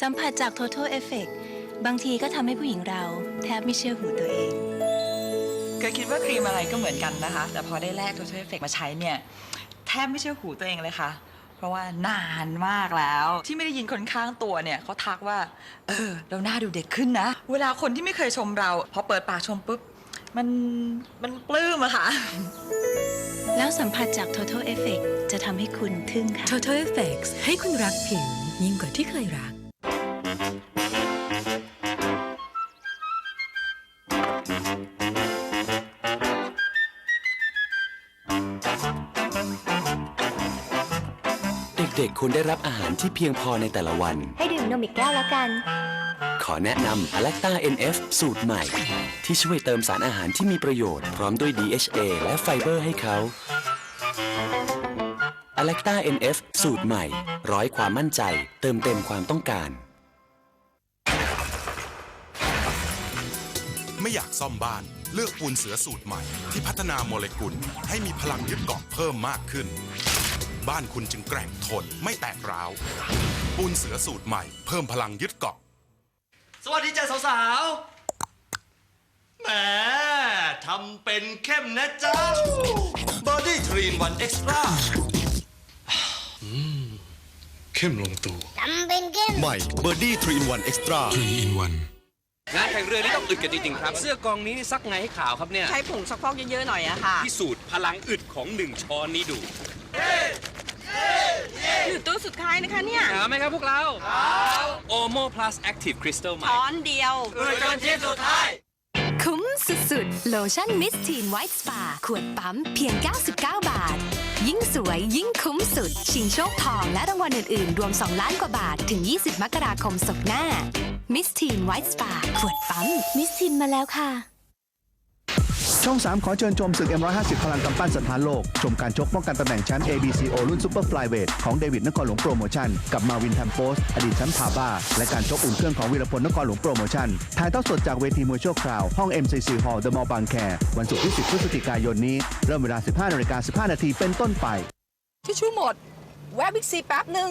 สัมผัสจาก Total Effect บางทีก็ทำให้ผู้หญิงเราแทบไม่เชื่อหูตัวเอง เคยคิดว่าครีมอะไรก็เหมือนกันนะคะ แต่พอได้แลก Total Effect มาใช้เนี่ย แทบไม่เชื่อหูตัวเองเลยค่ะ เพราะว่านานมากแล้ว ที่ไม่ได้ยินคนข้างตัวเนี่ยเขาทักว่า เออ เราหน้าดูเด็กขึ้นนะ เวลาคนที่ไม่เคยชมเรา พอเปิดปากชมปุ๊บมันมันปลื้มอะค่ะ แล้วสัมผัสจาก Total Effect จะทำให้คุณทึ่งค่ะ Total Effects ให้คุณรักผิวยิ่งกว่าที่เคยรัก ด็กๆควรได้รับอาหารที่เพียงพอในแต่ละวัน ให้ดื่มนมอีกแก้วแล้วกัน ขอแนะนำ a l a c t a NF สูตรใหม่ ที่ช่วยเติมสารอาหารที่มีประโยชน์ พร้อมด้วย DHA และไฟเบอร์ให้เขา a l a c t a NF สูตรใหม่ ร้อยความมั่นใจ เติมเต็มความต้องการ ไม่อยากซ่อมบ้าน เลือกปูนเสือสูตรใหม่ ที่พัฒนาโมเลกุลให้มีพลังยึดเกาะเพิ่มมากขึ้น บ้านคุณจึงแกร่งทนไม่แตกร้าว ปูนเสือสูตรใหม่เพิ่มพลังยึดเกาะ สวัสดีจ้าสาวๆ แหมทำเป็นเข้มนะจ๊ะบอดี้ทรีนวันเอ็กซ์ตร้าเข้มลงตัวทำเป็นเข้มใหม่เบอร์ดี้ทรีนวันเอ็กซ์ตร้างานแข่งเรือนี่ต้องอึดกันจริงๆครับ เสื้อกองนี้นี่ซักไงให้ขาวครับเนี่ย ใช้ผงซักฟอกเยอะๆหน่อยอะค่ะ พิสูจน์พลังอึดของหนึ่งช้อนนี้ดู อยู่ตัวสุดท้ายนะคะเนี่ยขาวไหมครับพวกเราโอโม plus active crystal ใหม่ช้อนเดียวเออจนทีสุดท้าย คุ้มสุดๆ โลชั่นมิสทีนไวท์สปาขวดปั๊มเพียง 99 บาท ยิ่งสวยยิ่งคุ้มสุด ชิงโชคทองและรางวัลอื่นๆ รวม 2 ล้านกว่าบาท ถึง 20 มกราคมศกหน้ามิสทีนไวท์สปาขวดปั๊มมิสทินมาแล้วค่ะ ช่อง 3 ขอเชิญชมศึก M150 พลังกำปั้นสถานโลก ชมการชกป้องกันตำแหน่งแชมป์ ABCO รุ่นซูเปอร์ฟลายเวทของเดวิดนครหลวงโปรโมชั่น กับมาวินแทมโปส อดีตแชมป์พาบ้า และการชกอุ่นเครื่องของวีรพลนครหลวงโปรโมชั่น ถ่ายทอดสดจากเวทีมวยชั่วคราว ห้อง MCC Hall The Mall บางแค วันศุกร์ที่ 10 พฤศจิกายนนี้ เริ่มเวลา 15นาฬิกา15 นาทีเป็นต้นไปทิชชู่หมด แวะบิ๊กซีแป๊บหนึ่ง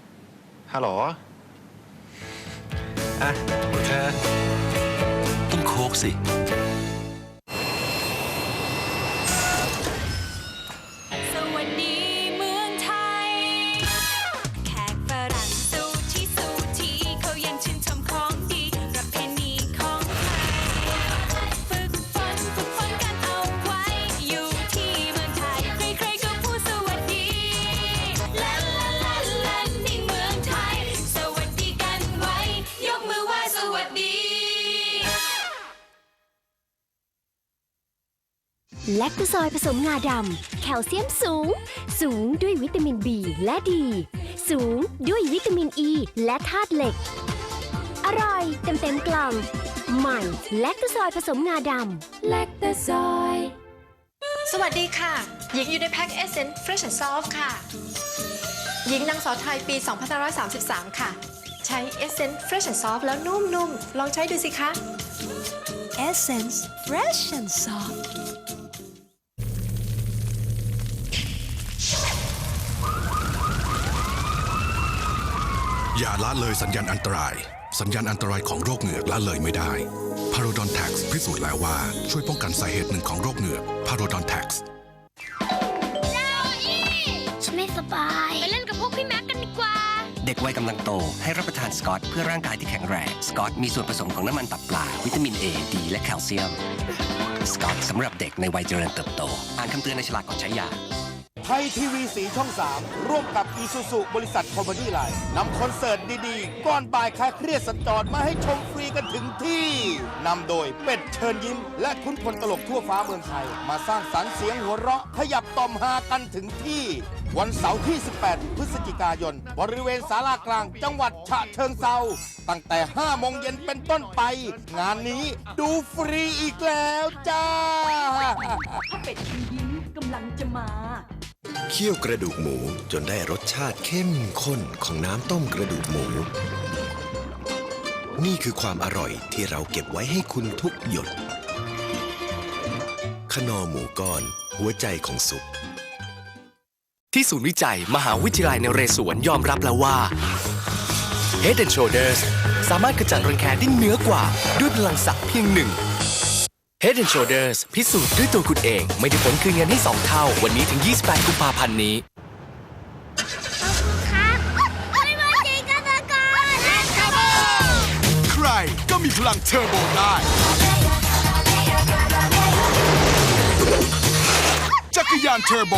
ฮัลโหล อะเธอ ต้องโคกสิ คโตซอยผสมงาดำ แคลเซียมสูง สูงด้วยวิตามิน B และดี สูงด้วยวิตามิน E และธาตุเหล็ก อร่อยเต็มเต็มๆกล่อง ใหม่แลคโตซอยผสมงาดำแลคโตซอยสวัสดีค่ะ หญิงอยู่ในแพ็ค Essence Fresh and Soft ค่ะ หญิงนางสาวไทยปี 2533 ค่ะ ใช้ Essence Fresh and Soft แล้วนุ่มๆ ลองใช้ดูสิคะ Essence Fresh and Soft อย่าละเลยสัญญาณอันตราย สัญญาณอันตรายของโรคเหงือกละเลยไม่ได้พาโรดอนแท็กพิสูจน์แล้วว่าช่วยป้องกันสาเหตุหนึ่งของโรคเหงือกพาโรดอนแท็กฉันไม่สบาย ไปเล่นกับพวกพี่แม็กกันดีกว่า เด็กวัยกำลังโตให้รับประทานสกอตเพื่อร่างกายที่แข็งแรง สกอตมีส่วนผสมของน้ำมันตับปลา วิตามิน A ดีและแคลเซียม สกอตสำหรับเด็กในวัยเจริญเติบโต อ่านคำเตือนในฉลากก่อนใช้ยา พยทีวีสีช่อง 3 ร่วมกับอีซูซูบริษัทคอมเมดี้ไลน์นำคอนเสิร์ตดีๆ ก่อนบ่ายคลายเครียดสัญจรมาให้ชมฟรีกันถึงที่นำโดยเป็ดเชิญยิ้ม และคุณพลตลกทั่วฟ้าเมืองไทย มาสร้างสรรค์เสียงหัวเราะขยับต่อมฮากันถึงที่ วันเสาร์ที่ 18 พฤศจิกายน บริเวณศาลากลางจังหวัดฉะเชิงเซาตั้งแต่ 5 โมงเย็นเป็นต้นไป งานนี้ดูฟรีอีกแล้วจ้า ถ้าเป็ดยิ้มกำลังจะมา เคี่ยวกระดูกหมูจนได้รสชาติเข้มข้นของน้ำต้มกระดูกหมู นี่คือความอร่อยที่เราเก็บไว้ให้คุณทุกหยด ขนอหมูก้อน หัวใจของสุปที่ศูนย์วิจัย มหาวิทยาลัยนเรศวรยอมรับแล้วว่า Head and Shoulders สามารถขจัดรังแคได้เหนือกว่า ด้วยพลังศักเพียงหนึ่ง Head and Shoulders พิสูจน์ด้วยตัวคุณเอง ไม่ได้ผลคืนเงินให้ 2 เท่า วันนี้ถึง 28 กุมภาพันธ์นี้ ใครก็มีพลังเทอร์โบได้ จักรยานเทอร์โบ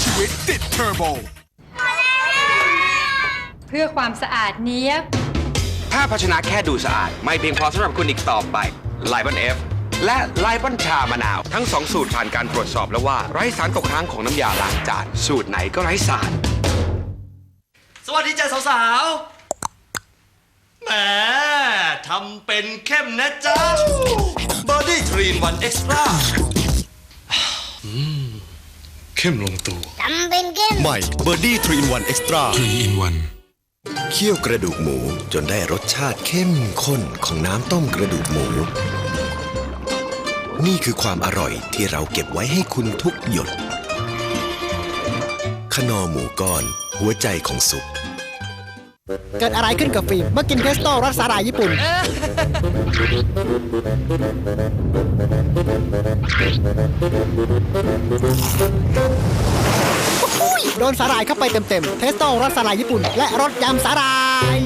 ชีวิตติดเทอร์โบ เพื่อความสะอาดเนี้ยบ ถ้าภาชนะแค่ดูสะอาด ไม่เพียงพอสำหรับคุณอีกต่อไปไลบอนเอฟ และไลบอนชามะนาว ทั้งสองสูตรผ่านการตรวจสอบแล้วว่า ไร้สารตกค้างของน้ำยาล้างจานสูตรไหนก็ไร้สาร สวัสดีจ้าสาวๆแหมทำเป็นเข้มนะจ๊ะ Body 3 in 1 Extra เข้มลงตัวทำเป็นเข้ม ใหม่เบอร์ดี้3 in 1 Extra 3 in 1เคี่ยวกระดูกหมูจนได้รสชาติเข้มข้นของน้ำต้มกระดูกหมู นี่คือความอร่อยที่เราเก็บไว้ให้คุณทุกหยด ขนอหมูก้อน หัวใจของสุป เกิดอะไรขึ้นกับฟิล์มเมื่อกินเพสโต้รสสาหร่ายญี่ปุ่น โดนสาหร่ายเข้าไปเต็มๆ เทสโต้รสสาหร่ายญี่ปุ่น และรสยำสาหร่าย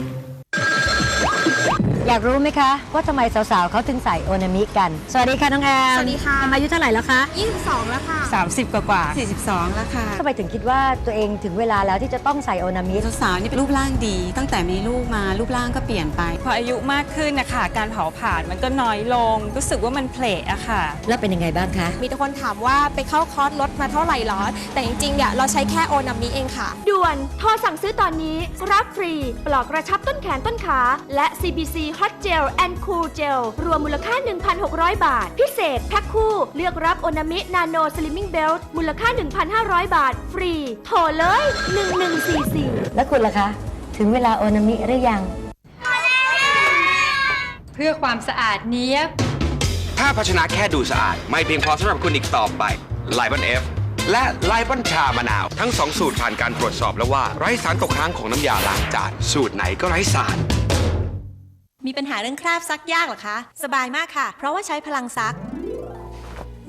อยากรู้ไหมคะ ว่าทำไมสาวๆเขาถึงใส่โอนามิกัน สวัสดีค่ะน้องแอมสวัสดีค่ะอายุเท่าไหร่แล้วคะ22 แล้วค่ะ 30 กว่ากว่า42 แล้วค่ะทำไมถึงคิดว่าตัวเองถึงเวลาแล้วที่จะต้องใส่โอนามิสาวๆนี่เป็นรูปร่างดี ตั้งแต่มีลูกมารูปร่างก็เปลี่ยนไป พออายุมากขึ้นนะคะการเผาผลาญมันก็น้อยลง รู้สึกว่ามันเพลทอะค่ะ แล้วเป็นยังไงบ้างคะมีแต่คนถามว่าไปเข้าคอร์สลดมาเท่าไหร่หรอ แต่จริงๆเนี่ยเราใช้แค่โอนามิเองค่ะ ด่วนโทรสั่งซื้อตอนนี้รับฟรีปลอกกระชับต้นแขนต้นขาและ CBC Hot Gel and Cool Gel รวมมูลค่า 1,600 บาท พิเศษแพ็คคู่ เลือกรับโอนามินาโนสลิมมิ่งเบลต์มูลค่า 1,500 บาท ฟรี โทรเลย 1144 แล้วคุณล่ะคะ ถึงเวลาโอนามิหรือยัง เพื่อความสะอาดเนี้ยบถ้าภาชนะแค่ดูสะอาด ไม่เพียงพอสำหรับคุณอีกต่อไปไลบอนเอฟและไลบอนชามะนาว ทั้งสองสูตรผ่านการตรวจสอบแล้วว่า ไร้สารตกค้างของน้ำยาล้างจานสูตรไหนก็ไร้สาร มีปัญหาเรื่องคราบซักยากเหรอคะ สบายมากค่ะ เพราะว่าใช้พลังซัก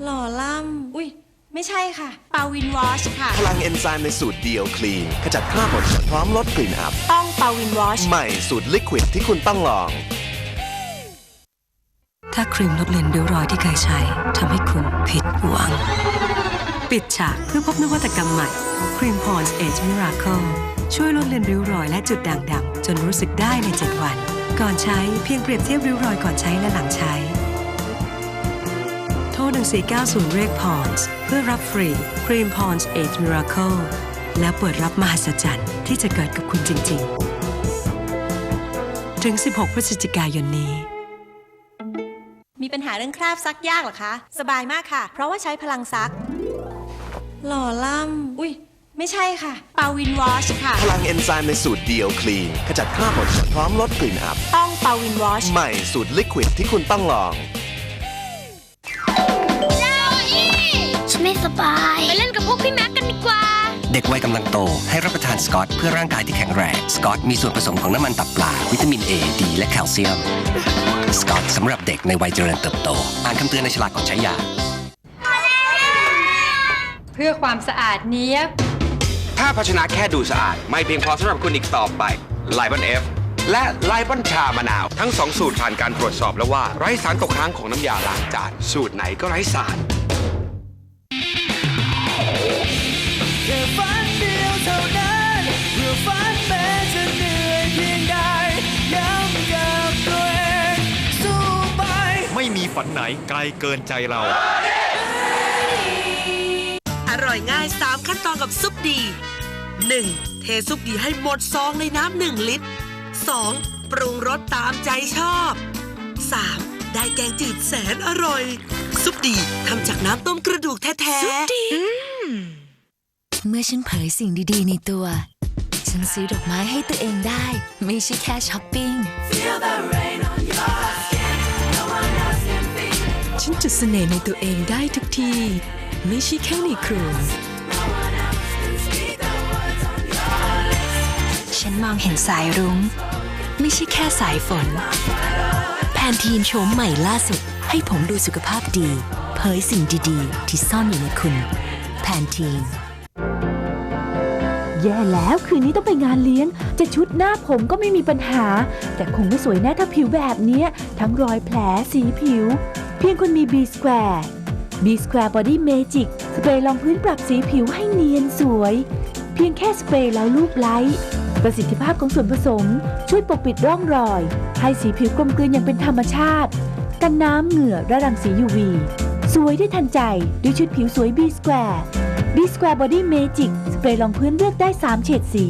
หล่อล่ำ อุ้ย ไม่ใช่ค่ะ ปาวินวอชค่ะ พลังเอนไซม์ในสูตรเดียวคลีนขจัดคราบหมดจดพร้อมลดกลิ่นอับ ต้องปาวินวอช ใหม่สูตรลิควิดที่คุณต้องลอง ถ้าครีมลดเลือนริ้วรอยที่เคยใช้ทำให้คุณผิดหวัง ปิดฉากเพื่อพบนวัตกรรมใหม่ครีมพอนส์เอจมิราเคิลช่วยลดเลือนริ้วรอยและจุดด่างดำจนรู้สึกได้ใน 7 วัน ก่อนใช้เพียงเปรียบเทียบริ้วรอยก่อนใช้และหลังใช้ โทร 1490 เรียกพอนส์เพื่อรับฟรีครีมพอนส์เอจมิราเคิลและเปิดรับมหัศจรรย์ที่จะเกิดกับคุณจริง ๆ ถึง 16 พฤศจิกายนนี้มีปัญหาเรื่องคราบซักยากเหรอคะ สบายมากค่ะ เพราะว่าใช้พลังซัก หล่อล่ำ อุ้ย ไม่ใช่ค่ะ ปาวินวอชค่ะ พลังเอนไซม์ในสูตรเดียวคลีนขจัดคราบหมดจดพร้อมลดกลิ่นอับ ต้องปาวินวอช ใหม่สูตรลิควิดที่คุณต้องลอง ฉันไม่สบาย ไปเล่นกับพวกพี่แม็กกันดีกว่า เด็กวัยกำลังโต ให้รับประทานสกอตเพื่อร่างกายที่แข็งแรง สกอตมีส่วนผสมของน้ำมันตับปลา วิตามิน A ดีและแคลเซียม สกอตสำหรับเด็กในวัยเจริญเติบโต อ่านคำเตือนในฉลากก่อนใช้ยา เพื่อความสะอาดเนี้ยบ ถ้าภาชนะแค่ดูสะอาด ไม่เพียงพอสำหรับคุณอีกต่อไปไลบอนเอฟและไลบอนชามะนาว ทั้งสองสูตรผ่านการตรวจสอบแล้วว่า ไร้สารตกค้างของน้ำยาล้างจานสูตรไหนก็ไร้สารไม่มีฝันไหนไกลเกินใจเรา ร่อยง่าย 3 ขั้นตอนกับซุปดี 1. เทซุปดีให้หมดซองในน้ำหนึ่งลิตร 2. ปรุงรสตามใจชอบ 3. ได้แกงจืดแสนอร่อย ซุปดีทำจากน้ำต้มกระดูกแท้ๆซุปดีเมื่อฉันเผยสิ่งดีๆในตัว ฉันซื้อดอกไม้ให้ตัวเองได้ ไม่ใช่แค่ช้อปปิ้ง ฉันจุดเสน่ห์ในตัวเองได้ทุกที่ ไม่ใช่แค่ในครัวฉันมองเห็นสายรุง้ง ไม่ใช่แค่สายฝน แพนทีนโฉมใหม่ล่าสุด ให้ผมดูสุขภาพดี เผยสิ่งดีๆ ที่ซ่อนอยู่ในคุณ แพนทีนแย่แล้วคืนนี้ต้องไปงานเลี้ยง จะชุดหน้าผมก็ไม่มีปัญหา แต่คงไม่สวยแน่ถ้าผิวแบบนี้ ทั้งรอยแผลสีผิว เพียงคนมี B Square B Square Body Magic สเปรย์รองพื้นปรับสีผิวให้เนียนสวย เพียงแค่สเปรย์แล้วลูบไล้ประสิทธิภาพของส่วนผสม ช่วยปกปิดร่องรอย ให้สีผิวกลมกลืนอย่างเป็นธรรมชาติ กันน้ำเหงื่อและรังสี UV สวยได้ทันใจด้วยชุดผิวสวย B Square B Square Body Magic สเปรย์รองพื้นเลือกได้ 3 เฉดสี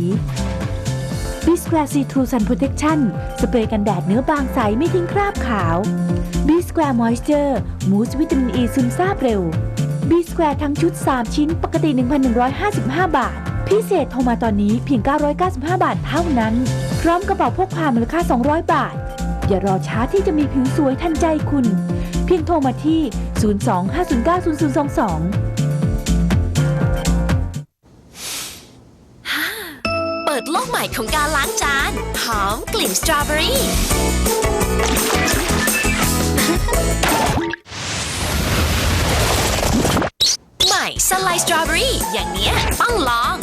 B Square See Through Sun Protection สเปรย์กันแดดเนื้อบางใสไม่ทิ้งคราบขาว B Square Moisture มูสวิตามินอ e ีซึมซาบเร็ว B Square ทั้งชุด 3 ชิ้นปกติ 1,155 บาท พิเศษโทรมาตอนนี้เพียง 995 บาทเท่านั้น พร้อมกระเป๋าพกพามูลค่า 200 บาท อย่ารอช้าที่จะมีผิวสวยทันใจคุณ เพียงโทรมาที่ 02-509-0022 ลกใหม่ของการล้างจาน หอมกลิ่นสตรอเบอรี่ ใหม่สไลด์สตรอเบอรี่ อย่างเนี้ยต้อง